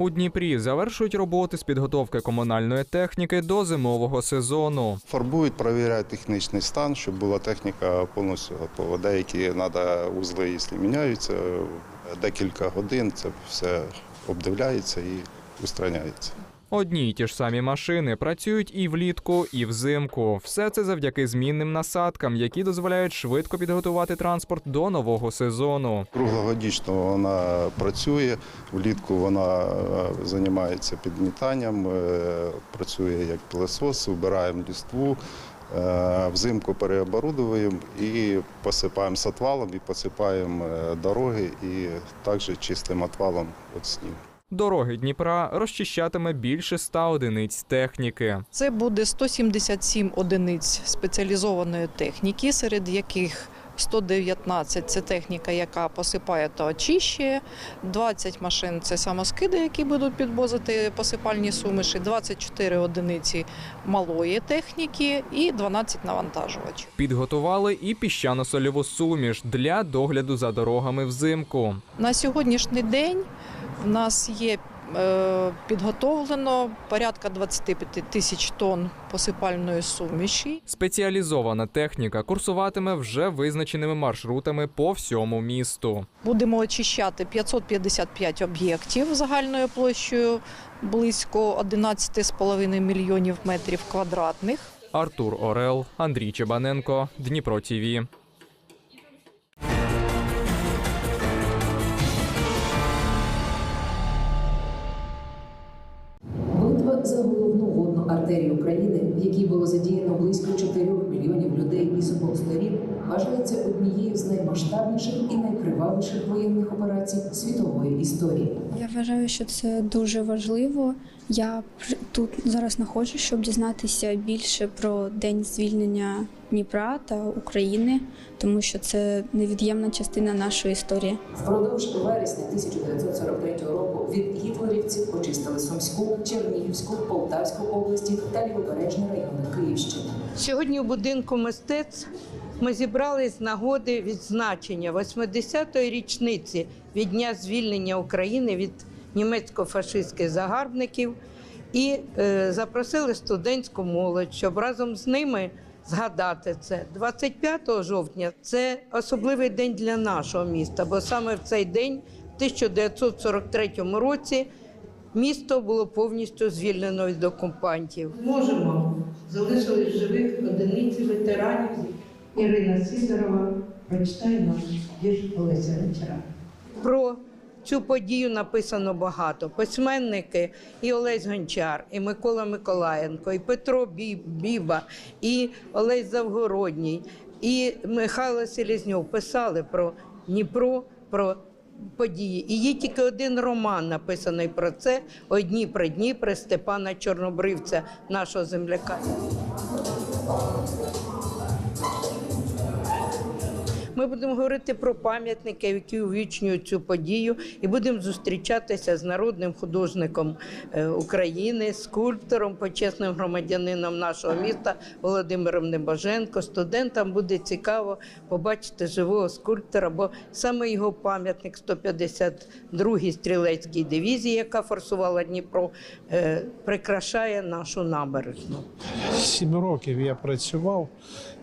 У Дніпрі завершують роботи з підготовки комунальної техніки до зимового сезону. Фарбують, перевіряють технічний стан, щоб була техніка повністю готова. Деякі треба узли, якщо міняються, декілька годин це все обдивляється і устраняється. Одні й ті ж самі машини працюють і влітку, і взимку. Все це завдяки змінним насадкам, які дозволяють швидко підготувати транспорт до нового сезону. Круглогодічно вона працює, влітку вона е, займається підмітанням, е, працює як пилосос, вбираємо ліству. е, Взимку переоборудуємо і посипаємо сатвалом, і посипаємо дороги, і також чистим отвалом від снігу. Дороги Дніпра розчищатиме більше ста одиниць техніки. Це буде 177 одиниць спеціалізованої техніки, серед яких 119 – це техніка, яка посипає та очищує, 20 машин – це самоскиди, які будуть підвозити посипальні суміші, 24 одиниці малої техніки і 12 навантажувачів. Підготували і піщано-сольову суміш для догляду за дорогами взимку. На сьогоднішній день в нас є е, підготовлено порядка 25 тисяч тонн посипальної суміші. Спеціалізована техніка курсуватиме вже визначеними маршрутами по всьому місту. Будемо очищати 555 об'єктів загальною площею близько 11,5 мільйонів метрів квадратних. Артур Орел, Андрій Чебаненко, Дніпро ТІВІ. Наймасштабніших і найкривавіших воєнних операцій світової історії. Я вважаю, що це дуже важливо. Я тут зараз знаходжусь, щоб дізнатися більше про день звільнення Дніпра та України, тому що це невід'ємна частина нашої історії. Впродовж вересня 1943 року від гітлерівців очистили Сумську, Чернігівську, Полтавську області та лівобережні райони Київщини. Сьогодні у будинку мистецтв ми зібрались з нагоди відзначення 80-ї річниці від дня звільнення України від німецько-фашистських загарбників і е, запросили студентську молодь, щоб разом з ними згадати це. 25 жовтня це особливий день для нашого міста, бо саме в цей день, в 1943 році, місто було повністю звільнено від окупантів. Можемо залишились живих одиниці ветеранів. Ірина Сидорова прочитає нам вірш Олеся Гончара. Про цю подію написано багато. Письменники і Олесь Гончар, і Микола Миколаєнко, і Петро Біба, і Олесь Завгородній, і Михайло Селізньов писали про Дніпро, про події. І є тільки один роман написаний про це одні при Дніпре Степана Чорнобривця, нашого земляка. Ми будемо говорити про пам'ятники, які увічнюють цю подію, і будемо зустрічатися з народним художником е, України, скульптором, почесним громадянином нашого міста Володимиром Небоженко. Студентам буде цікаво побачити живого скульптора, бо саме його пам'ятник 152-й стрілецькій дивізії, яка форсувала Дніпро, е, прикрашає нашу набережну. Сім років я працював,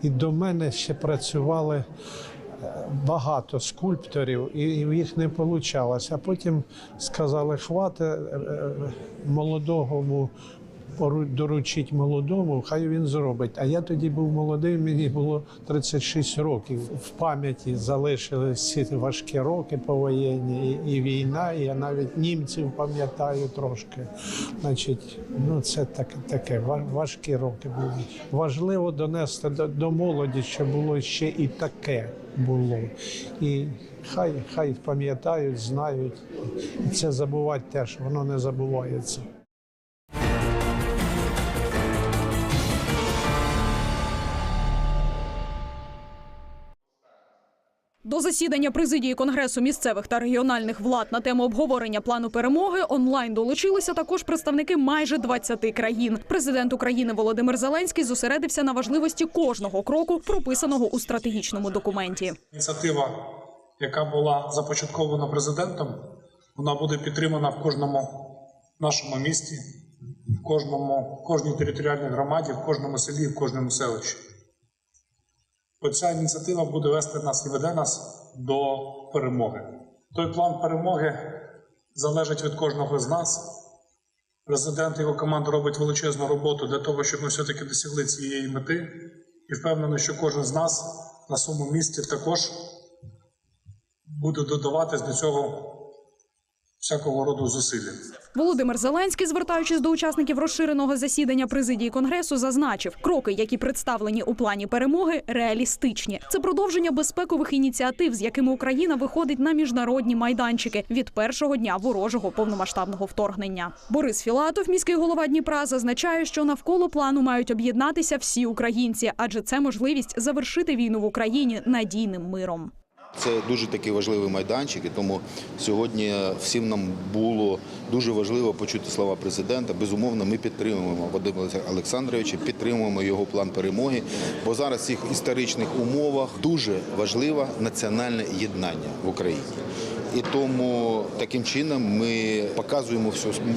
і до мене ще працювали багато скульпторів, і їх не вийшло. А потім сказали, хвати молодому пору- доручить молодому, хай він зробить. А я тоді був молодий, мені було 36 років. В пам'яті залишились ці важкі роки повоєнні, і, і війна, і я навіть німців пам'ятаю трошки. Значить, ну це так, таке важкі роки були. Важливо донести до, до молоді, що було ще і таке було. І хай, хай пам'ятають, знають. Це забувати теж, воно не забувається. До засідання президії Конгресу місцевих та регіональних влад на тему обговорення плану перемоги онлайн долучилися також представники майже 20 країн. Президент України Володимир Зеленський зосередився на важливості кожного кроку, прописаного у стратегічному документі. Ініціатива, яка була започаткована президентом, вона буде підтримана в кожному нашому місті, в кожному, в кожній територіальній громаді, в кожному селі, в кожному селищі. Оця ініціатива буде вести нас і веде нас до перемоги. Той план перемоги залежить від кожного з нас. Президент і його команда робить величезну роботу для того, щоб ми все-таки досягли цієї мети. І впевнений, що кожен з нас на своєму місці також буде додаватись до цього всякого роду зусилля. Володимир Зеленський, звертаючись до учасників розширеного засідання президії конгресу, зазначив, кроки, які представлені у плані перемоги, реалістичні. Це продовження безпекових ініціатив, з якими Україна виходить на міжнародні майданчики від першого дня ворожого повномасштабного вторгнення. Борис Філатов, міський голова Дніпра, зазначає, що навколо плану мають об'єднатися всі українці, адже це можливість завершити війну в Україні надійним миром. Це дуже такий важливий майданчик, і тому сьогодні всім нам було дуже важливо почути слова президента. Безумовно, ми підтримуємо Вадима Олександровича, підтримуємо його план перемоги. Бо зараз в цих історичних умовах дуже важливе національне єднання в Україні. І тому таким чином ми показуємо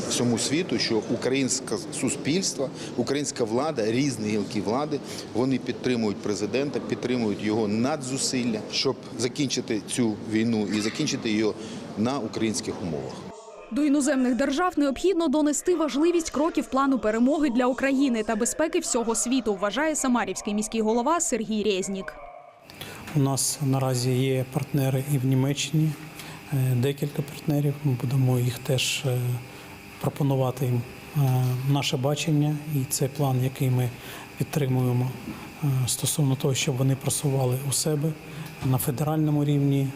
всьому світу, що українське суспільство, українська влада, різні гілки влади, вони підтримують президента, підтримують його надзусилля, щоб закінчити цю війну і закінчити її на українських умовах. До іноземних держав необхідно донести важливість кроків плану перемоги для України та безпеки всього світу, вважає самарівський міський голова Сергій Резнік. У нас наразі є партнери і в Німеччині, декілька партнерів. Ми будемо їх теж е, пропонувати їм е, наше бачення і цей план, який ми підтримуємо е, стосовно того, щоб вони просували у себе на федеральному рівні,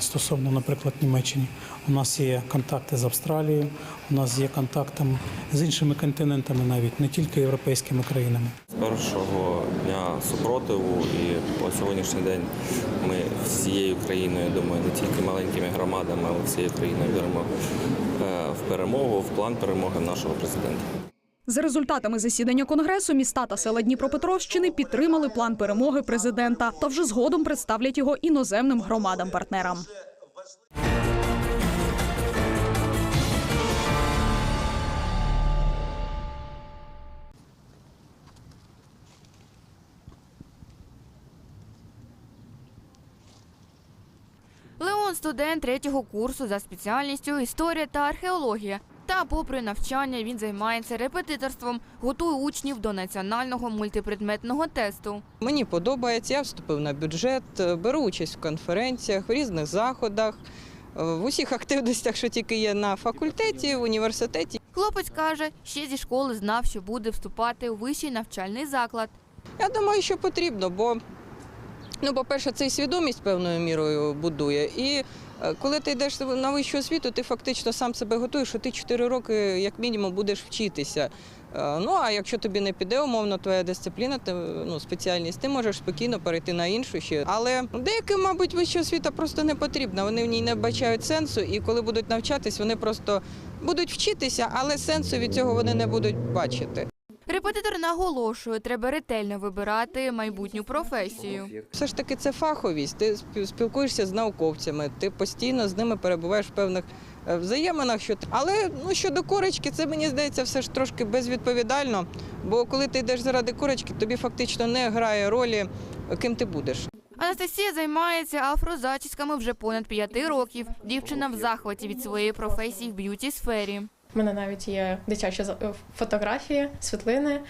стосовно, наприклад, Німеччини. У нас є контакти з Австралією, у нас є контакти з іншими континентами, навіть не тільки європейськими країнами. З першого дня супротиву і по сьогоднішній день ми всією країною, думаю, не тільки маленькими громадами, але всією країною віримо е, в перемогу, в план перемоги нашого президента. За результатами засідання конгресу міста та села Дніпропетровщини підтримали план перемоги президента та вже згодом представлять його іноземним громадам-партнерам. Леон студент третього курсу за спеціальністю історія та археологія. Та, попри навчання, він займається репетиторством, готує учнів до національного мультипредметного тесту. Мені подобається, я вступив на бюджет, е, беру участь в конференціях, в різних заходах, е, в усіх активностях, що тільки є на факультеті, в університеті. Хлопець каже, ще зі школи знав, що буде вступати у вищий навчальний заклад. Я думаю, що потрібно, бо, ну, по-перше, це і свідомість певною мірою будує. І коли ти йдеш на вищу освіту, ти фактично сам себе готуєш, що ти 4 роки, як мінімум, будеш вчитися. Е, Ну а якщо тобі не піде умовно твоя дисципліна, ти, ну, спеціальність, ти можеш спокійно перейти на іншу ще. Але деяким, мабуть, вища освіта просто не потрібна. Вони в ній не бачають сенсу, і коли будуть навчатись, вони просто будуть вчитися, але сенсу від цього вони не будуть бачити. Репетитор наголошує, треба ретельно вибирати майбутню професію. Все ж таки це фаховість. Ти спілкуєшся з науковцями, ти постійно з ними перебуваєш в певних е, взаєминах. Що але ну щодо корочки, це мені здається все ж трошки безвідповідально. Бо коли ти йдеш заради корочки, тобі фактично не грає ролі, ким ти будеш. Анастасія займається афрозачісками вже понад п'яти років. Дівчина в захваті від своєї професії в б'юті сфері. Мене навіть є дитячі е, фотографії, світлини,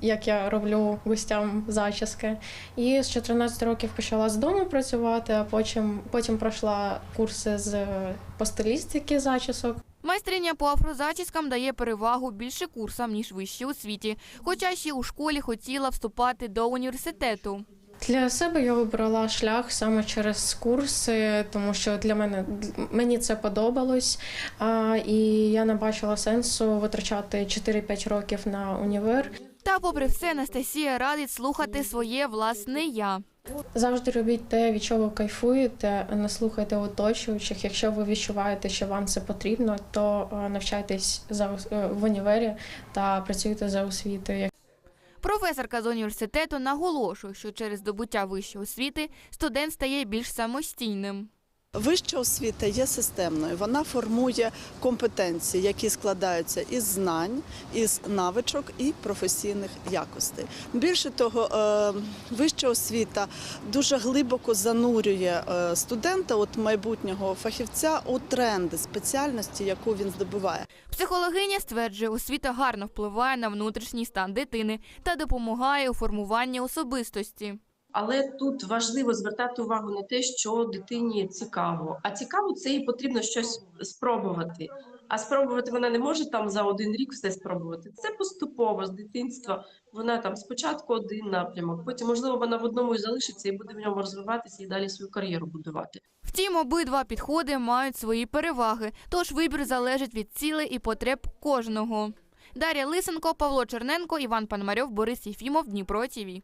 як я роблю гостям зачіски. І з 14 років почала з дому працювати, а потім, потім пройшла курси з е, по стилістики зачісок. Майстриня по афрозачіскам дає перевагу більше курсам, ніж вищій освіті, хоча ще у школі хотіла вступати до університету. Для себе я обрала шлях саме через курси, тому що для мене мені це подобалось. А, і я не бачила сенсу витрачати 4-5 років на універ. Та, попри все, Анастасія радить слухати своє власне я. Завжди робіть те, від чого кайфуєте, не слухайте оточуючих. Якщо ви відчуваєте, що вам це потрібно, то е, навчайтесь за е, в універі та працюйте за освітою. Професорка з університету наголошує, що через здобуття вищої освіти студент стає більш самостійним. Вища освіта є системною. Вона формує компетенції, які складаються із знань, із навичок і професійних якостей. Більше того, е, вища освіта дуже глибоко занурює е, студента, от майбутнього фахівця, у тренди спеціальності, яку він здобуває. Психологиня стверджує, освіта гарно впливає на внутрішній стан дитини та допомагає у формуванні особистості. Але тут важливо звертати увагу на те, що дитині цікаво. А цікаво, це їй потрібно щось спробувати. А спробувати вона не може там за один рік все спробувати. Це поступово з дитинства. Вона там спочатку один напрямок, потім можливо вона в одному і залишиться і буде в ньому розвиватися і далі свою кар'єру будувати. Втім, обидва підходи мають свої переваги, тож вибір залежить від цілей і потреб кожного. Дар'я Лисенко, Павло Черненко, Іван Пономарьов, Борис Єфімов, Дніпро ТІВІ.